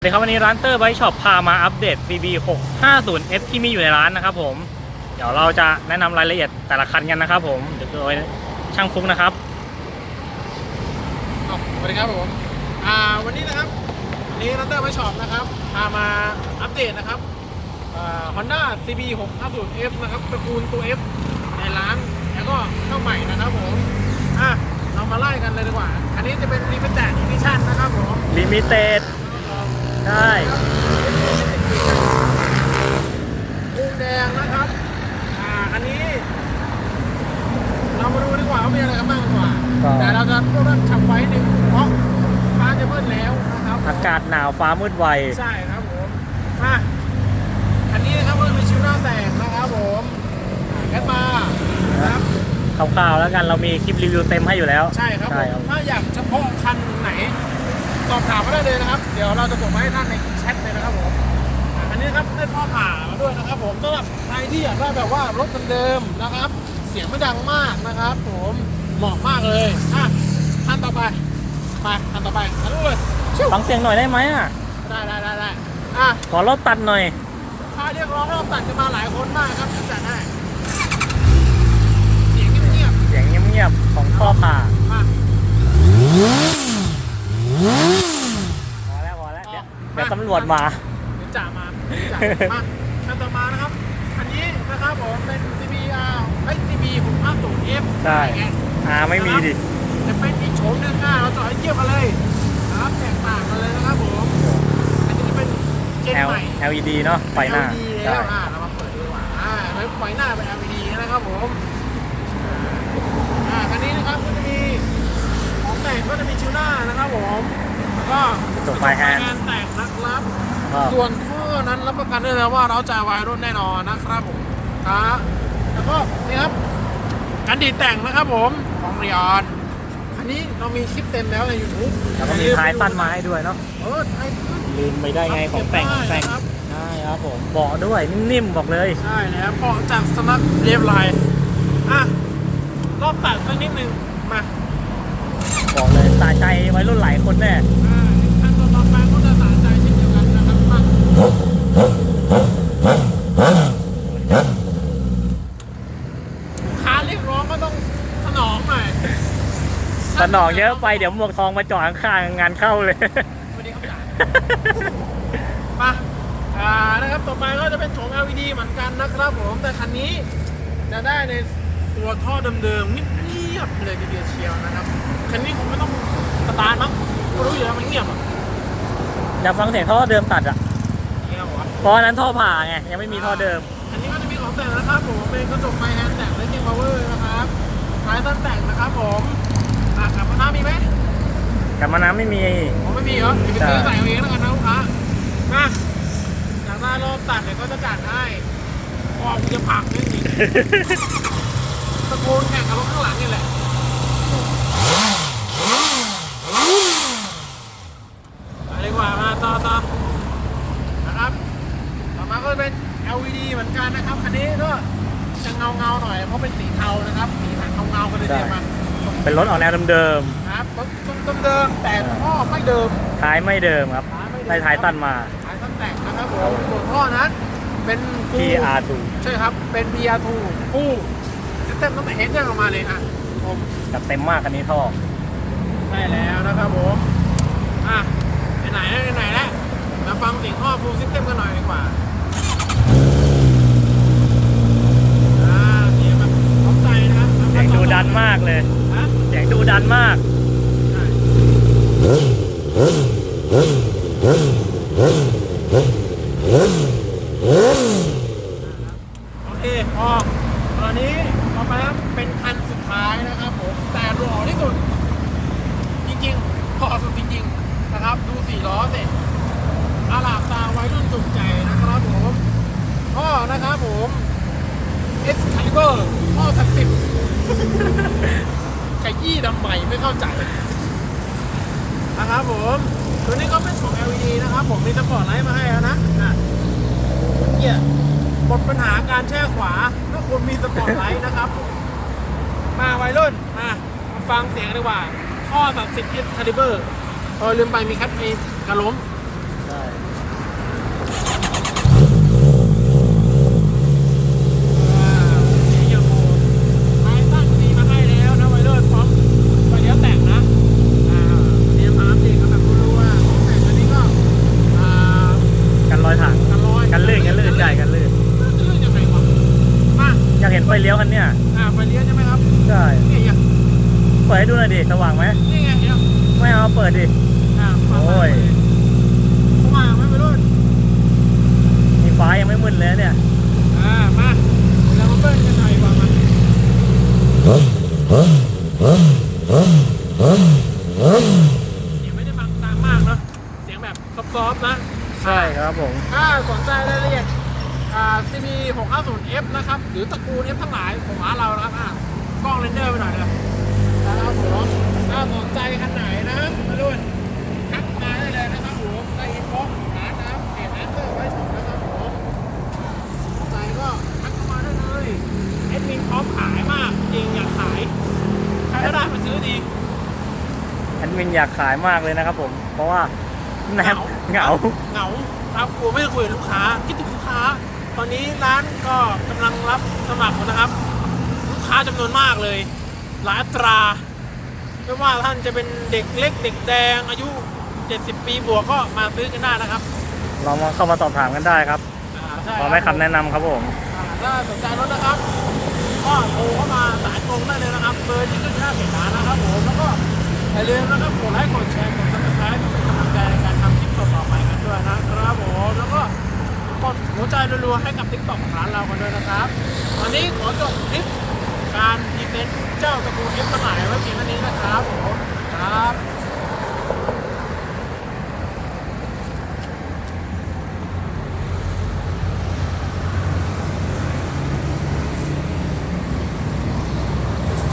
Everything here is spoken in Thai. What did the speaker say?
สวัสดีครับวันนี้ร้านเตอร์ไบช็อปพามาอัปเดต CB 650 S ที่มีอยู่ในร้านนะครับผมเดี๋ยวเราจะแนะนำรายละเอียดแต่ละคันกันนะครับผมเดี๋ยวโดยช่างฟุกนะครับอ้าวสวัสดีครับผมอ่าวันนี้นะครับวันนี้รัตเตอร์มาช็อปนะครับพามาอัปเดตนะครับอ่า Honda CB 650 F นะครับตระกูลตัว F ในร้านแล้วก็เข้าใหม่นะครับผมอะเรามาไล่กันเลยดีกว่า อันนี้จะเป็น Limited Edition นะครับผม Limited ใช่กุ้งแดงนะครับ อ่า อันนี้ เรามาดูดีกว่าว่ามีอะไรกันบ้างดีกว่าก็แต่เราจะต้องเริ่มทำไว้หนึ่งเพราะฟ้าจะมืดแล้วนะครับอากาศหนาวฟ้ามืดไว ใช่ครับผมมาอันนี้นะครับก็คือชิวหน้าแสงนะครับผมแคทมานะครับ คร่าวๆแล้วกันเรามีคลิปรีวิวเต็มให้อยู่แล้วใช่ครับผใช่มครับ ถ้าอยากเฉพาะคันไหน สอบถามมาได้เลยนะครับ เดี๋ยวเราจะส่งมาให้ท่านในแชทเลยนะครับผมอะอันนี้นะครับได้พ่อผ่ามาด้วยนะครับผมสำหรับใครที่อยากได้แบบว่ารถเดิมๆนะครับ เสียงไม่ดังมากนะครับ ผมเหมาะมากเลยอะท่านต่อไปไปท่านต่อไปอันนู้นเลยชิวฟังเสียงหน่อยได้ไหมอะได้ได้ได้ได้อะขอรอบตัดหน่อยถ้าเรียกร้องให้เราตัดกันมาหลายคนมากครับจะจัดให้เสียงเงียบ เสียงเงียบๆของท่อผ่า ๆมา พอแล้วพอแล้วเดี๋ยวเดี๋ยวตำรวจมาเดี๋ยวจ่ามาเดี๋ยวจ่ามาขั้นต่อมานะครับ อันนี้นะครับผมเป็น CBR ไอ้ CB 650 F ใช่ไงอ่าไม่มีดิจะเป็นอีกโฉมหนึ่งอะเราจะให้เทียบกันเลยนะครับแตกต่างกันเลยนะครับผมอันนี้จะเป็นเจน L ใหม่ LED เนาะไฟหน้า LED ใช่แล้วอะเรามาเปิดดูดีกว่าอ่าแล้วไฟหน้าเป็น LED นะครับผมอ่าคันนี้นะครับก็จะมีของแต่งก็จะมีชิวหน้านะครับผม แล้วก็กระจกไฟแฮนด์แตกนะครับก็ส่วนท่อนั้นรับประกันได้เลยว่าเราจะวายรุ่นแน่นอนนะครับผมครับแล้วก็นี่ครับการดีดแต่งนะครับผมของเรียนอันนี้เรามีคลิปเต็มแล้วใน YouTube แล้วก็มีท้ายตั้นมาให้ด้วยเนาะเออท้ายตั้นลืมไปได้ไงของแต่งของแต่งครับใช่ครับผมเบาะด้วยนิ่มๆบอกเลย ใช่แล้วพอจากสมัครเรียบร้อยอะรอบตัดสักนิดนึงมาบอกเลยสะใจไว้รุ่นหลายคนแน่อ่าขั้นตอนต่อไปก็จะสาใจเช่นเดียวกันนะครับมาค้าเรียกร้องก็ต้องสนองหน่อย สนองเยอะไปเดี๋ยวหมวกทองมาจ่อข้างๆงานเข้าเลยสวัสดีครับจ่ามาอ่านะครับต่อไปก็จะเป็นโฉม LED เหมือนกันนะครับผมแต่คันนี้จะได้ในตัวท่อเดิมๆเงียบๆเลยทีเดียวเชียวนะครับคันนี้คงไม่ต้องสตาร์ทมั้งก็รู้อยู่แล้วมันเงียบอะอยากฟังเสียงท่อเดิมตัดอะเงียบวะเพราะอันนั้นท่อผ่าไงยังไม่มีท่อเดิม อันนี้ก็จะมีของแต่งนะครับผมเป็นกระจกไฟแฮนด์แต่งและเกียร์พาวเวอร์นะครับท้ายตั้นแต่งนะครับผมอะกลับ มาหน้ามีไหมกลับมาน้ำไม่มี ผมไม่มีเหรอเดี๋ยวไปซื้อใช่ใส่เอาเองแล้วกันนะลูกค้ามาจากหน้ารอบตัดเนี่ยก็จะจัดให้พอมึงจะผลักนี่จริงตะโกนแข่งกับรถข้างหลังนี่แหละไปดีกว่ามาต่อต่อนะครับต่อมาก็เป็น LED เหมือนกันนะครับคันนี้ก็จะเงาเงาๆหน่อยเพราะเป็นสีเทานะครับสีสันเงาเงาๆกันเลยใช่เนี่ยมัน เป็นรถออกแนวเดิมครับต้นต้นต้นเดิมแต่ท่อไม่เดิมๆท้ายไม่เดิมครับได้ท้ายตั้นมาท้ายตั้นแต่งนะครับผมส่วนท่อนั้นเป็นฟูล PR2 ใช่ครับ เป็น BR2 ฟูลซิสเต็มตั้งแต่เฮดเนี่ยออกมาเลยอะผมจัดเต็มมากคันนี้ท่อ ได้แล้วนะครับผมอะไปไหนแล้วไปไหนแล้วมาฟังเสียงท่อฟูลซิสเต็มกันหน่อยดีกว่าอ่าเสียงแบบพร้อมใจนะครับ เสียงดูดันมากเลยฮะเสียง ดันมาก โอเคพอตอนนี้ต่อไปครับเป็นคันสุดท้ายนะครับผม แต่หล่อที่สุด จริงๆพอสุดจริงๆ นะครับ ดูสี่ล้อเสร็จอาลามตาไว้รุ่นจุกใจนะครับผมพ่อนะครับผม Excalibur พ่อศักดิ์สิทธิ์ ขยี้ดำใหม่ไม่เข้าใจนะครับผมตัวนี้ก็เป็นของ LED นะครับ ผมมีสปอร์ตไลท์มาให้แล้วนะอะเนี่ยหมดปัญหาการแช่ขวาถ้าคุณมีสปอร์ตไลท์นะครับผมมาวัยรุ่นมามาฟังเสียงดีกว่าท่อสับสิบเอสคาลิเบอร์เออลืมไปมีแคทเอกระล้ม ใช่ ไฟเลี้ยวคันเนี้ยอ่าไฟเลี้ยวใช่ไหมครับใช่นี่ไงเปิดให้ดูหน่อยดิสว่างไหมนี่ไงเนไหมไม่เอาเปิดดิอ่าโอ้ยเข้ามาไม่ไปรุ่นมีฟ้ายังไม่มึนเลยเนี่ยอ่ามาเรามาเบิ้ลกันหน่อยดีกว่ามาเสียงไม่ได้ฟังดังมากเนอะเสียงแบบซอฟๆนะใช่ครับผมถ้าสนใจรายลย CB 650F นะครับหรือตระกูล F ทั้งหลายของร้านเรานะครับอะกล้องเรนเดอร์ไปหน่อยเลยนะครับผมถ้าสนใจคันไหนนะครับมารุ่นทักมาได้เลยนะครับผมในอินบ็อกซ์ร้านนะครับเพจร้านเซอร์ไว้ถูกนะครับผมสนใจก็ทักเข้ามาได้เลยแอดมินพร้อมขายมากจริงอยากขายใครก็ได้มาซื้อดีแอดมินอยากขายมากเลยนะครับผม เพราะว่าแนบเหงา เหงาครับกูไม่ได้คุยกับลูกค้าคิดถึงลูกค้า ตอนนี้ร้านก็กำลังรับสมัครนะครับ ลูกค้าจำนวนมากเลย หลายอัตราไม่ว่าท่านจะเป็นเด็กเล็ก เด็กแดงอายุ 70 ปีบวกก็มาซื้อกันได้นะครับเรามาเข้ามาสอบถามกันได้ครับอ่าใช่พร้อมให้คำแนะนำครับผม อ่าถ้าสนใจรถนะครับ ก็โทรเข้ามาสายตรงได้เลยนะครับเบอร์ที่ขึ้นหน้าเพจร้านนะครับผมแล้วก็อย่าลืมนะครับกดไลค์กดแชร์กดซับสไครต์เพื่อเป็นกำลังใจในการทำคลิปต่อๆไปกันด้วยนะครับผมแล้วก็ กดหัวใจรัวๆให้กับติ๊กต็อกของร้านเรากันด้วยนะครับวันนี้ขอจบคลิปการดีเฟนต์เจ้าตระกูลเอฟสมัยไว้เพียงเท่านี้นะครับ